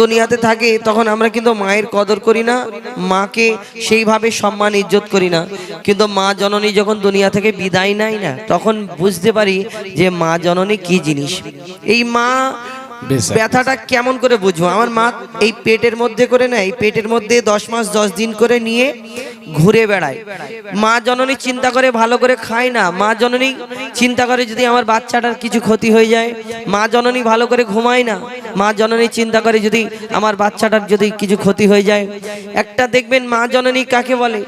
দুনিয়াতে থাকে, তখন আমরা কিন্তু মায়ের কদর করি না, মাকে সেইভাবে সম্মান, ইজ্জত করি না কিন্তু মা জননী যখন দুনিয়া থেকে বিদায় নেয় না, তখন বুঝতে পারি যে মা জননী কি জিনিস এই মা। ব্যথাটা কেমন করে বুঝব? আমার মা এই পেটের মধ্যে করে না, এই পেটের মধ্যে দশ মাস, দশ দিন করে নিয়ে ঘুরে বেড়ায়। মা জননী চিন্তা করে ভালো করে খায় না, মা জননী চিন্তা করে যদি আমার বাচ্চাটার কিছু ক্ষতি হয়ে যায়, মা জননী ভালো করে ঘুমায় না, মা জননী চিন্তা করে যদি আমার বাচ্চাটার যদি কিছু ক্ষতি হয়ে যায়। একটা দেখবেন মা জননী কাকে বলে?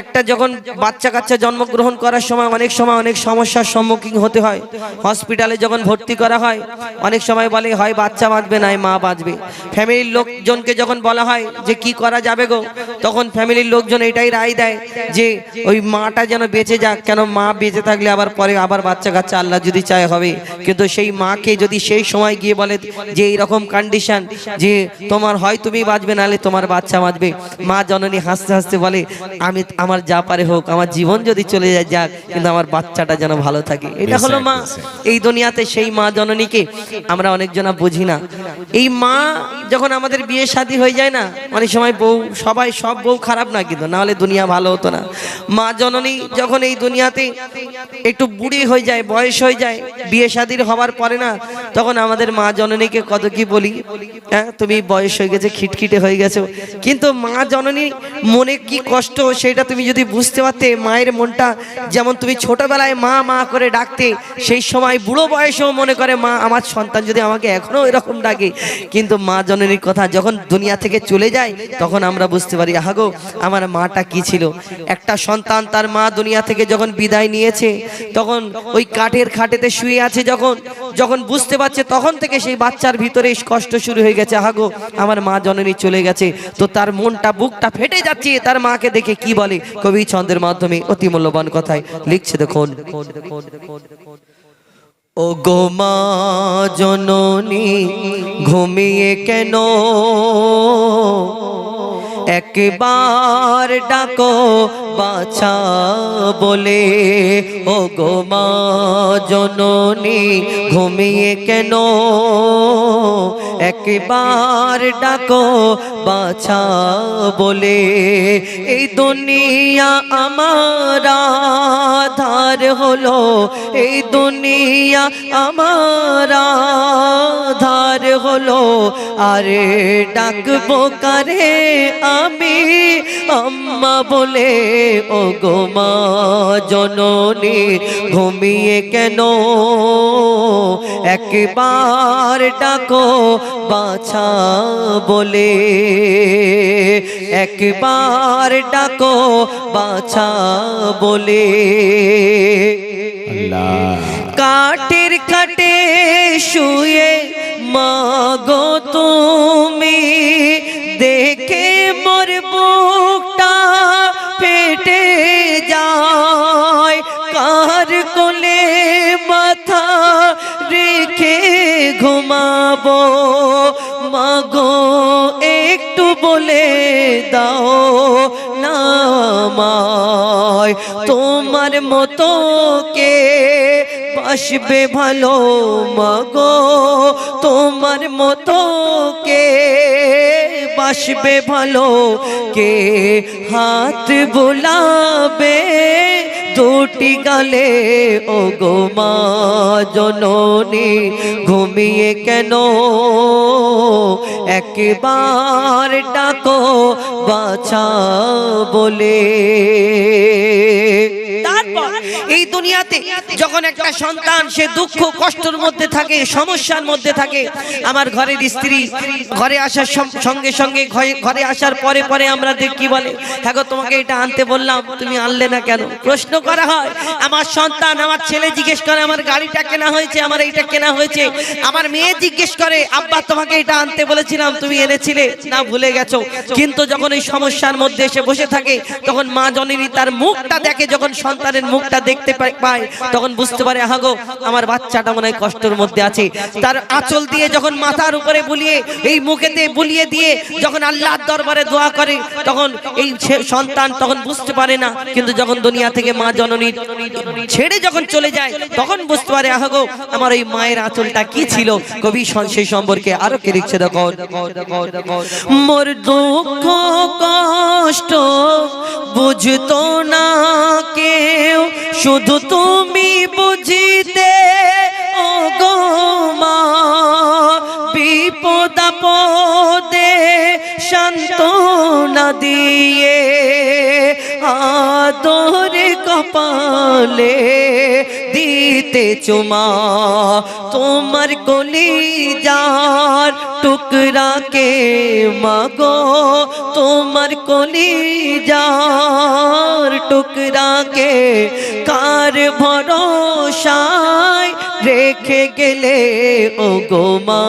একটা যখন বাচ্চা কাচ্চা জন্মগ্রহণ করার সময় অনেক সময় অনেক সমস্যার সম্মুখীন হতে হয়। হসপিটালে যখন ভর্তি করা হয়, অনেক সময় বলে, হয়, বাচ্চা বাঁচবে না মা বাঁচবে। ফ্যামিলির লোকজনকে যখন বলা হয় যে, কি করা যাবে গো? তখন ফ্যামিলির লোকজন এটাই রায় দেয় যে, ওই মাটা যেন বেঁচে যাক। কেন মা বেঁচে থাকলে আবার পরে আবার বাচ্চা কাচ্চা আল্লাহ যদি চায় হবে। কিন্তু সেই মাকে যদি সেই সময় গিয়ে বলে যে, এইরকম কন্ডিশন যে, তোমার হয় তুমি বাঁচবে, নাহলে তোমার বাচ্চা বাঁচবে। মা জননী হাসতে হাসতে বলে, আমি আমার যা পারে হোক আমার জীবন যদি চলে যায় যাক কিন্তু আমার বাচ্চাটা যেন ভালো থাকে। এটা হলো মা। এই দুনিয়াতে সেই মা জননীকে আমরা অনেকজনা বুঝি না। এই মা যখন আমাদের বিয়ে শাদী হয়ে যায় না অনেক সময় বউ সবাই সব বউ খারাপ না কিন্তু না হলে দুনিয়া ভালো হতো না। মা জননী যখন এই দুনিয়াতে একটু বুড়ি হয়ে যায় বয়স হয়ে যায় বিয়ে শাদীর হওয়ার পরে না তখন আমাদের মা জননীকে কত কি বলি হ্যাঁ তুমি বয়স হয়ে গেছে খিটখিটে হয়ে গেছো। কিন্তু মা জননী মনে কি কষ্ট সেটা তুমি যদি বুঝতে পারতে মায়ের মনটা যেমন তুমি ছোটবেলায় মা মা করে ডাকতে, সেই সময় বুড়ো বয়সেও মনে করে, মা, আমার সন্তান যদি আমাকে এখনও এরকম ডাকে। কিন্তু মা জননীর কথা যখন দুনিয়া থেকে চলে যায়, তখন আমরা বুঝতে পারি আহাগো আমার মাটা কি ছিল? একটা সন্তান তার মা দুনিয়া থেকে যখন বিদায় নিয়েছে, তখন ওই কাঠের খাটেতে শুয়ে আছে যখন যখন বুঝতে পারছে, তখন থেকে সেই বাচ্চার ভিতরে কষ্ট শুরু হয়ে গেছে আহাগো আমার মা জননী চলে গেছে। তো তার মনটা, বুকটা ফেটে যাচ্ছে, তার মাকে দেখে কি বলে? কবি ছন্দের মাধ্যমে অতি মূল্যবান কথায় লিখছে দেখুন। ও গো মা জননী ঘুমিয়ে কেন? একবার ডাকো, বাছা বলে ও গো মা জননী, ঘুমিয়ে কেন? একবার ডাকো, বাছা বলে, এই দুনিয়া আমার আধার হলো, এই দুনিয়া আমার আধার হলো আরে ডাকবো কারে আমি? আম্মা বলে ও গো মা জননী ঘুমিয়ে কেন? একবার ডাকো বাছা বলে একবার ডাকো বাছা বলে। কাঠের খাটে শুয়ে মাগো তুমি দেখে মোর বুকটা ফেটে যায়। কার কোলে মাথা রেখে ঘুমাবো? মাগো বলে দাও নামায়। তোমার মতো কে বাসবে ভালো মাগো? তোমার মতো কে বাসবে ভালো? কে হাত বোলাবে দুটি গালে ও গোমা জননী ঘুমিয়ে কেন? একবার ডাকো বাছা বলে। তারপর? এই দুনিয়াতে যখন একটা সন্তান, সে দুঃখ, কষ্টের মধ্যে থাকে, সমস্যার মধ্যে থাকে, আমার ঘরের স্ত্রী ঘরে আসার সঙ্গে সঙ্গে ঘরে- আসার পরে পরে আমরা দেখ কি বলে হ্যাঁ তোমাকে এটা আনতে বললাম, তুমি আনলে না কেন? প্রশ্ন করা হয়, আমার সন্তান, আমার ছেলে জিজ্ঞেস করে, আমার গাড়িটা কেনা হয়েছে, আমার এইটা কেনা হয়েছে। আমার মেয়ে জিজ্ঞেস করে, আব্বা, তোমাকে এটা আনতে বলেছিলাম, তুমি এনেছিলে? না, ভুলে গেছো। কিন্তু যখন এই সমস্যার মধ্যে এসে বসে থাকে, তখন মা জননী তার মুখটা দেখে, যখন সন্তানের মুখটা মুখটা দেখতে পায়- তখন বুঝতে পারে, আহাগো, আমার বাচ্চাটা মনে হয় কষ্টের মধ্যে আছে। তার আঁচল দিয়ে যখন মাথার উপরে বুলিয়ে, এই মুখেতে বুলিয়ে দিয়ে যখন আল্লাহর দরবারে দোয়া করে, তখন এই সন্তান তখন বুঝতে পারে না। কিন্তু যখন দুনিয়া থেকে মা জননী ছেড়ে যখন চলে যায়, তখন বুঝতে পারে, আহাগো, আমার ওই মায়ের আঁচলটা কি ছিল? কবি সেই সম্পর্কে আরও কে লিখছে দেখো। মোর দুঃখ, কষ্ট, বুঝতো না কেউ শুধু তুমি বুঝিতে ও গো মা বিপদ শান্ত না দিয়ে আদরে কপালে দিতে চুমা তোমার কলি যার টুকরাকে মাগো তোমার কলি যার টুকরাকে কার ভরসায় রেখে গেলে ও গো মা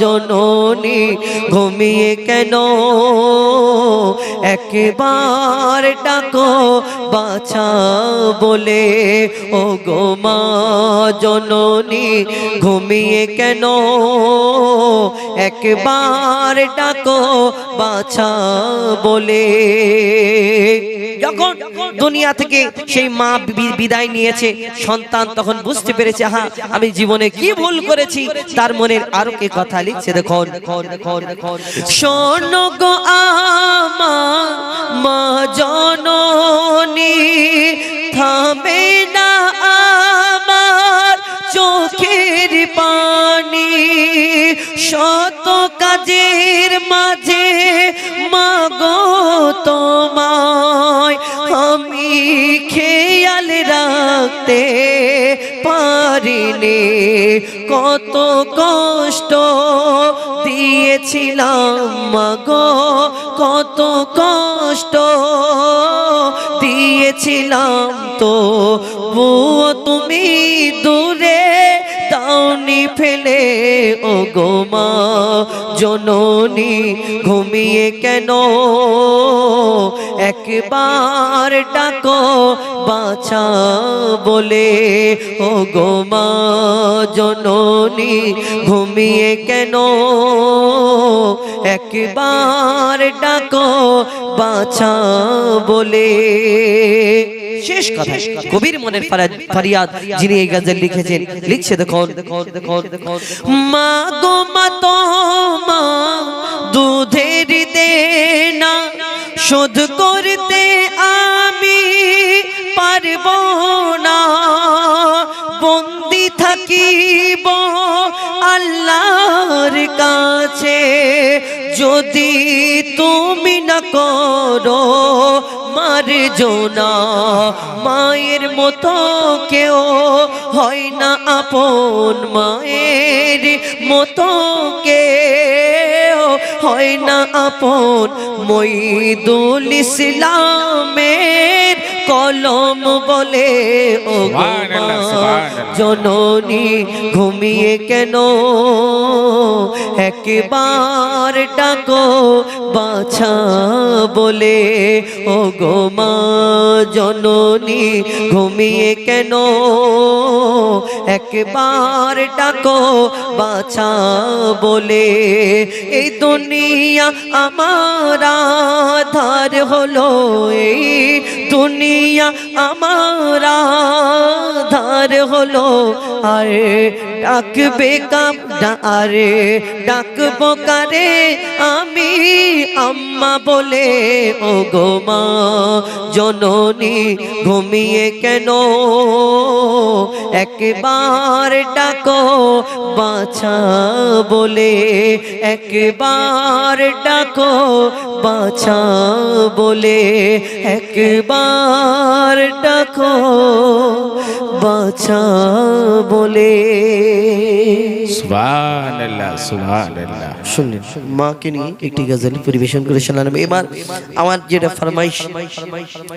জননী, ঘুমিয়ে কেন? একবার ডাকো বাছা বলে ও গো মা জননী, ঘুমিয়ে কেন? একবার ডাকো বাছা বলে। যখন দুনিয়া থেকে সেই মা বিদায় নিয়েছে, সন্তান তখন বুঝতে পেরেছে হ্যাঁ আমি জীবনে কি ভুল করেছি? তার মনের আরও কে কথা লিখছে? দেখুন। শোনো গো আমার মা জননী, থামে না আমার চোখের পানি। শত কাজের মাঝে মাগো তোমায় আমি খেয়াল রাখতে পারিনি। কত কষ্ট দিয়েছিলাম মাগো কত কষ্ট দিয়েছিলাম তো। বুয়ো ফেলে ও গো মা, জননী ঘুমিয়ে কেন? একবার ডাকো, বাছা বলে ও গো মা, জননী ঘুমিয়ে কেন? একবার ডাকো, বাছা বলে। শেষ কথা। কবির মনের ফারা- ফারিয়াদ যিনি এই গাজল লিখেছেন লিখছে দেখুন। মা গো মা তো মা দুধের দেনা শোধ করতে আমি পারব না। বন্দি থাকিব আল্লাহর কাছে। যদি তুমি না করো মার জোনা মায়ের মতো কেউ হয় না আপন। মায়ের মতো কেউ হয় না আপন। মই মইদুল ইসলামের কলম বলে ও। জননী ঘুমিয়ে কেন একবার ডাকো বাছা বলে ও গো মা জননী ঘুমিয়ে কেন একবার ডাকো বাছা বলে এই দুনিয়া আমার আধার হলো এই দুনিয়া আমার। আধার হলো। আরে ডাকবে কাম আরে ডাকবো কারে? আমি আম্মা বলে ও গো মা, জননী ঘুমিয়ে কেন? একবার ডাকো বাছা বলে, একবার ডাকো বাছা বলে, একবার ডাকো বাছা বলে। সুবহানাল্লাহ সুবহানাল্লাহ। শুনলেন, মাকে নিয়ে একটি গজল পরিবেশন করে শোনালাম। এবার আমার যেটা ফরমাইশ,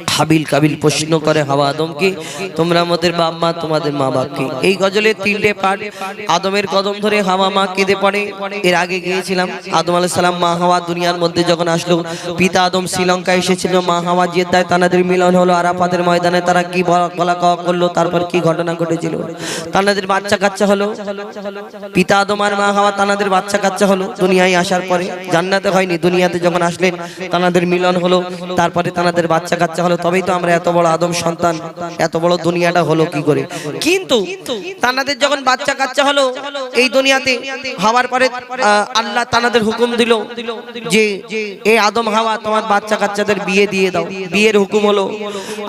হাবিল কাবিল প্রশ্ন করে হাওয়া আদমকে, তোমরা আমাদের বাপ মা, তোমাদের মা বাপকে। এই গজলের তিনটে পাঠ, আদমের কদম ধরে হাওয়া মা কেঁদে পড়ে। এর আগে গিয়েছিলাম, আদম আলাইহিস সালাম মা হাওয়া দুনিয়ার মধ্যে যখন আসলো, পিতা আদম শ্রীলঙ্কা এসেছিল, মা হাওয়া জেদ্দায় তানাদের মিলন হলো, আরাফাতের ময়দানে তারা কি বলা- কওয়া করল, তারপর কি ঘটনা ঘটেছিল? তানাদের বাচ্চা কাচ্চা হলো, পিতা আদম আর মা হাওয়া তানাদের বাচ্চা কাচ্চা হলো দুনিয়ায় আসার পরে জান্নাতে হয়নি। দুনিয়াতে যখন আসলেন, তানাদের মিলন হলো, তারপরে তানাদের বাচ্চা কাচ্চা হলো, তবেই তো আমরা এত বড় আদম সন্তান, এত বড় দুনিয়াটা হলো কি করে? কিন্তু তানাদের যখন বাচ্চা কাচ্চা হলো, এই দুনিয়াতে হওয়ার পরে আল্লাহ তানাদের হুকুম দিল যে এই আদম হাওয়া, তোমার বাচ্চা কাচ্চাদের বিয়ে দিয়ে দাও। বিয়ের হুকুম হলো।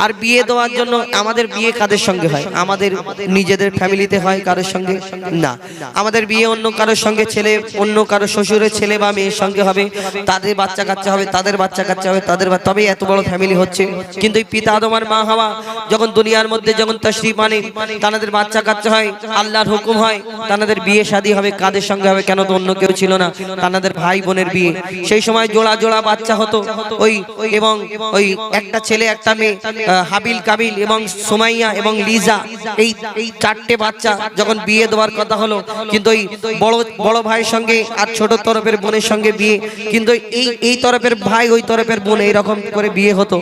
আর বিয়ে দেওয়ার জন্য আমাদের বিয়ে কাদের সঙ্গে হয়? আমাদের নিজেদের ফ্যামিলিতে হয় কারোর সঙ্গে? না। আমাদের বিয়ে অন্য কারোর সঙ্গে, ছেলে অন্য কারও শ্বশুরের ছেলে বা মেয়ের সঙ্গে হবে তাদের বাচ্চা কাচ্চা হবে তাদের বাচ্চা কাচ্চা হবে তাদের বা- তবেই এত বড় ফ্যামিলি হচ্ছে। কিন্তু এই পিতা আদম আর মা হাওয়া যখন দুনিয়ার মধ্যে যখন তশরিফ আনে তাদের বাচ্চা কাচ্চা হয় আল্লাহর হুকুম হয় তাদের বিয়ে শাদী হবে কাদের সঙ্গে হবে কেন তো অন্য কেউ ছিল না তাদের ভাই বোনের বিয়ে। সেই সময় জোড়া জোড়া বাচ্চা হতো ওই এবং ওই একটা ছেলে একটা মেয়ে হাবিল কাবিল এবং সোমাইয়া এবং লিজা এই এই চারটে বাচ্চা যখন বিয়ে দেওয়ার কথা হলো কিন্তু ওই বড় বড় ভাইয়ের সঙ্গে আর ছোট তরফের বোনের সঙ্গে বিয়ে, কিন্তু এই এই তরফের ভাই, ওই তরফের বোন এইরকম করে বিয়ে হতো।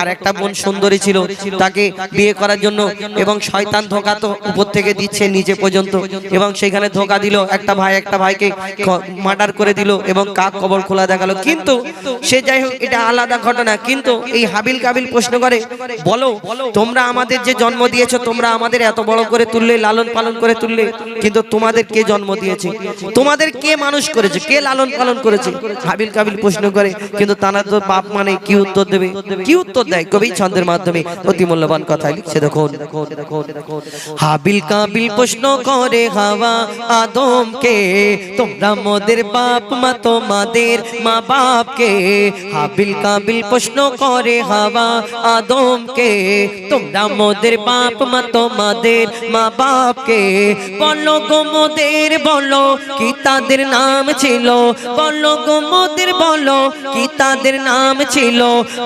আর একটা বোন সুন্দরী ছিল, তাকে বিয়ে করার জন্য এবং শয়তান ধোকা তো উপর থেকে দিচ্ছে নিচে পর্যন্ত। এবং সেখানে ধোকা দিল, একটা ভাই, একটা ভাইকে মার্ডার করে দিল এবং কাক কবর খোলা দেখাল। কিন্তু সে যাই হোক, এটা আলাদা ঘটনা। কিন্তু এই হাবিল কাবিল প্রশ্ন করে, বলো, তোমরা আমাদের যে জন্ম দিয়েছ, তোমরা আমাদের এত বড় করে তুললে, লালন পালন করে তুললে, কিন্তু তোমাদের কে জন্ম দিয়েছে? তোমাদের কে মানুষ করেছে? কে লালন পালন করেছে? হাবিল কাবিল প্রশ্ন করে, কিন্তু তারা তো বাপ মানে কি উত্তর দেবে? কি উত্তর দেয়? কবি ছন্দের মাধ্যমে অতি মূল্যবান কথা লিখছে, দেখুন। হাবিল কাবিল প্রশ্ন করে, হাওয়া আদমকে, তোমরা মোদের বাপ মা, তোমাদের মা বাপকে। হাবিল কাবিল প্রশ্ন করে, হাওয়া আদমকে, তোমরা মোদের বাপ মা, তোমাদের মা বাপকে। বলো গো মোদের, বলো কি তাদের নাম ছিল। বলো গো মোদের, বলো কি তাদের নাম ছিল?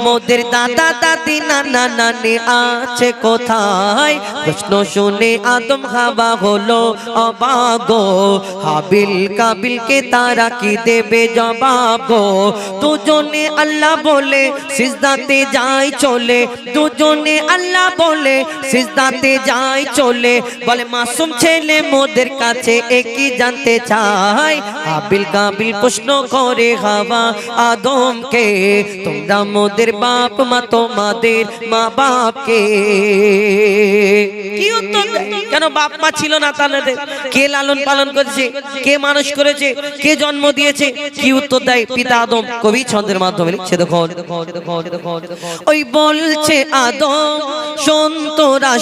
মোদের দাদা, দাদি, নানা, নানি আছে কোথায়? প্রশ্ন শুনে আদম হাবা হলো অবাগো হাবিল কাবিলকে তারা কি দেবে জবাব গো? দুজনে আল্লাহ বলে সিজদাতে যায় চলে। দুজনে আল্লাহ বলে সিজদাতে যায় চলে। বলে মাসুম ছেলে মোদের কাছে একই জানতে চায়। হাবিল কাবিল প্রশ্ন করে হাওয়া আদমকে, তোমরা মোদের বাপ, মা তোমাদের মা বাপকে কি উত্তর কেন বাপ, মা ছিল না তাদের কে লালন পালন করেছে? কে মানুষ করেছে? কে জন্ম দিয়েছে? কি উত্তর দেয় পিতা আদম? কবি ছন্দের মাধ্যমে লিখছে, দেখুন ওই বলছে আদম সন্তরা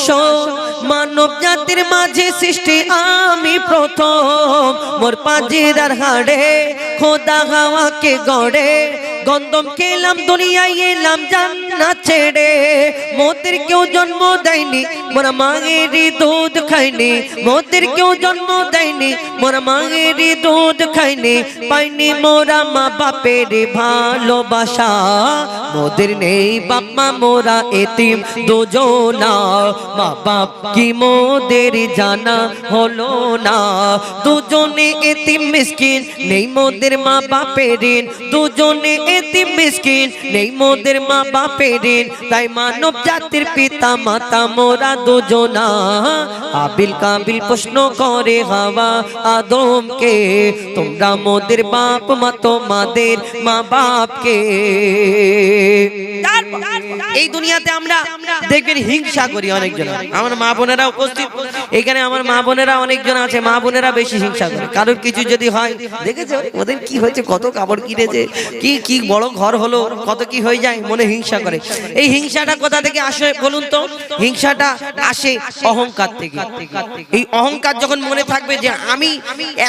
মানব জাতির মাঝে সৃষ্টি আমি প্রথম। মোর পাজিরার হাড়ে খোদা হাওয়াকে গড়ে গন্দম খেলাম দুনিয়ায় এলাম জান্নাত ছেড়ে। মোদের কেউ জন্ম দেয়নি, মোরা মায়েরই দুধ খাইনি। মোদের কেউ জন্ম দেয়নি, মোরা মায়েরই দুধ খাইনি। পাইনি মোরা মা বাপের ভালোবাসা। মোদের নেই বাপমা মোরা এতিম দুজনা। মা বাপ কি মোদের জানা হলো না। দুজনে এতিম মিসকিন, নেই মোদের মা বাপের দুজনে এতিম মিসকিন, নেই মোদের মা বাপের ঋণ তাই মানব জাতির পিতা মাতা মোরা দুজনা আবিল কাবিল প্রশ্ন করে হাওয়া আদমকে, তোমরা মোদের বাপ মা তোমাদের মা বাপকে এই দুনিয়াতে আমরা দেখবেন হিংসা করি অনেকজন। আমার মা বোনেরা উপস্থিত। এখানে আমার মা বোনেরা অনেকজন আছে, মা বোনেরা বেশি হিংসা করে। কারোর কিছু যদি হয়, দেখেছে? ওদের কি হয়েছে? কত কাপড় কিনেছে? কি কি বড় ঘর হলো? কত কি হয়ে যায়? মনে হিংসা করে। এই হিংসাটা কোথা থেকে আসে বলুন তো? হিংসাটা আসে অহংকার থেকে। এই অহংকার যখন মনে থাকবে যে আমি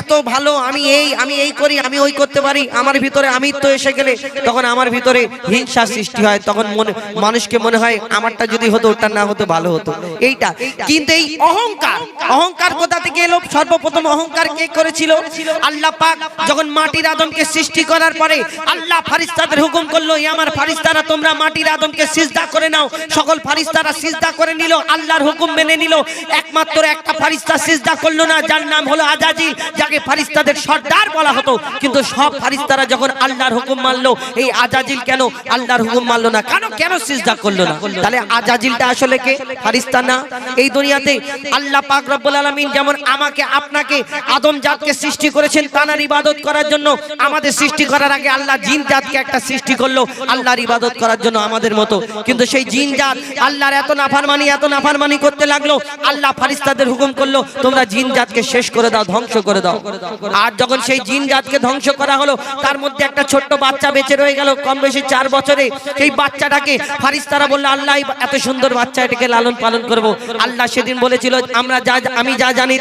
এত ভালো, আমি এই আমি এই করি, আমি ওই করতে পারি, আমার ভিতরে আমি তো এসে গেলে তখন আমার ভিতরে হিংসা সৃষ্টি হয়। তখন মনে, মানুষ মানুষকে মনে হয় আমারটা যদি হতো ওটা না হতো, ভালো হতো। এইটা। কিন্তু এই অহংকার অহংকার কোথা থেকে এলো? সর্বপ্রথম অহংকার কে করেছিল? আল্লাহ পাক যখন মাটির আদমকে সৃষ্টি করার পরে আল্লাহ ফারিস্তাদের হুকুম করল, "এই আমার ফারিস্তারা তোমরা মাটির আদমকে সিজদা করে নাও। সকল ফারিস্তারা সিজদা করে নিল, আল্লাহর হুকুম মেনে নিল। একমাত্র একটা ফারিস্তা সিজদা করল না, যার নাম হলো আজাজিল যাকে ফারিস্তাদের সর্দার বলা হতো। কিন্তু সব ফারিস্তারা যখন আল্লাহর হুকুম মানলো, এই আজাজিল কেন? আল্লাহর হুকুম মানলো না। কেন? কেন সিজদা করল না। তাহলে আজাজিলটা আসলে কে? ফারিস্তা না? এই দুনিয়াতে আল্লাহ পাক রব্বুল আলামিন যেমন আমাকে, আপনাকে, আদম জাতকে সৃষ্টি করেছেন, তানার ইবাদত করার জন্য আমাদের সৃষ্টি করার আগে আল্লাহ জিন জাতকে একটা সৃষ্টি করল, আল্লাহর ইবাদত করার জন্য আমাদের মতো। কিন্তু সেই জিন জাত আল্লাহর এত নাফারমানি এত নাফারমানি করতে লাগল, আল্লাহ ফারিস্তাদের হুকুম করল, তোমরা জিন জাতকে শেষ করে দাও, ধ্বংস করে দাও। আর যখন সেই জিন জাতকে ধ্বংস করা হলো, তার মধ্যে একটা ছোট্ট বাচ্চা বেঁচে রয়ে গেল কম বেশি চার বছরে। সেই বাচ্চাটাকে ফারিস্তারা বলল, আল্লাহ, এত সুন্দর বাচ্চা এটাকে লালন পালন করব। আল্লাহ সেদিন বলেছিল, আমরা যা, আমি যা জানি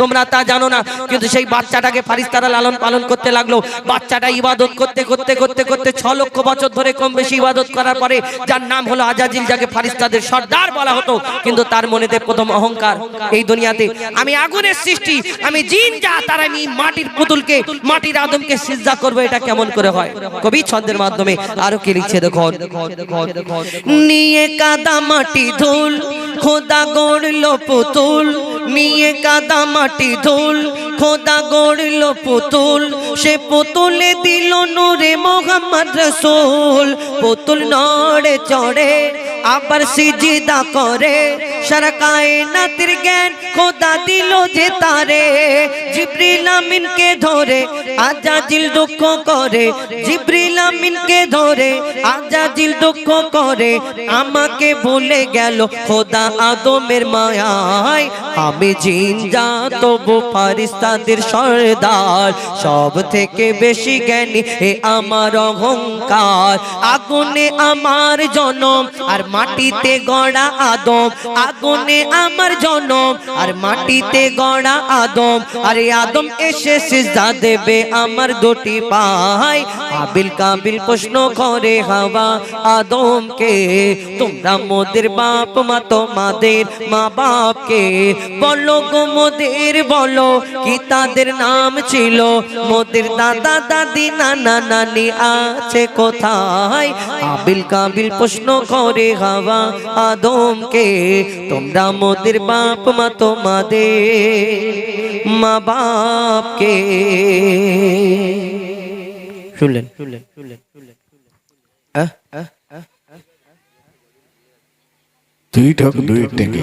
তোমরা তা জানো না। কিন্তু সেই বাচ্চাটাকে ফারিস্তারা লালন পালন করতে লাগল। বাচ্চাটা ইবাদত করতে করতে করতে করতে ছ লক্ষ বছর ধরে কম বেশি ইবাদত করার পরে যার নাম হলো আজাজিল, যাকে ফারিস্তাদের সর্দার বলা হতো, কিন্তু তার মনেতে প্রথম অহংকার এই দুনিয়াতে। আমি আগুনের সৃষ্টি, আমি জিন যা, তার আমি মাটির পুতুলকে, মাটির আদমকে সিজদা করব, এটা কেমন করে হয়? কবি ছন্দের মাধ্যমে আরও কে লিখছে দেখুন। নিয়ে কাদা মাটি ধুল, খোদা গড়ল পুতুল। নিয়ে কাদা মাটি ধুল, খোদা গড়ল পুতুল। সে পুতুলে দিল নূরে মোহাম্মদ রসুল। পুতুল নড়ে চড়ে আবার সিজিদা করে। সারা কায়নাতের জ্ঞান খোদা দিল যে তারে। জিব্রিল আমিনকে ধরে আজাজিল দুঃখ করে। জিব্রিল আমিনকে ধরে আজাজিল দুঃখ করে। আমাকে ভুলে গেল খোদা আদমের মায়ায়। আমি জিন যা তবু ফারিস্তাদের সর্দার। সব থেকে বেশি জ্ঞানী এ আমার অহংকার। আগুনে আমার জনম আর মাটিতে গড়া আদম, আগুনে আমার জনম, আর মাটিতে গড়া আদম, আরে আদম এসে সিজদা দেবে আমার দুটি পায়। আবিল কাবিল প্রশ্ন করে হাওয়া আদমকে, তোমরা মোদের বাপ, মা তোমাদের মা বাপকে বলো গো মোদের, বলো কি তাদের নাম ছিল? মোদের দাদা, দাদি, নানা, নানি আছে কোথায়? আবিল কাবিল প্রশ্ন করে হাওয়া আদমকে, তোমরা মোদের বাপ, মা তোমাদের মা বাপকে শুনলেন? শুনলেন শুনলেন শুনলেন দুই ঢক, দুই টেকে।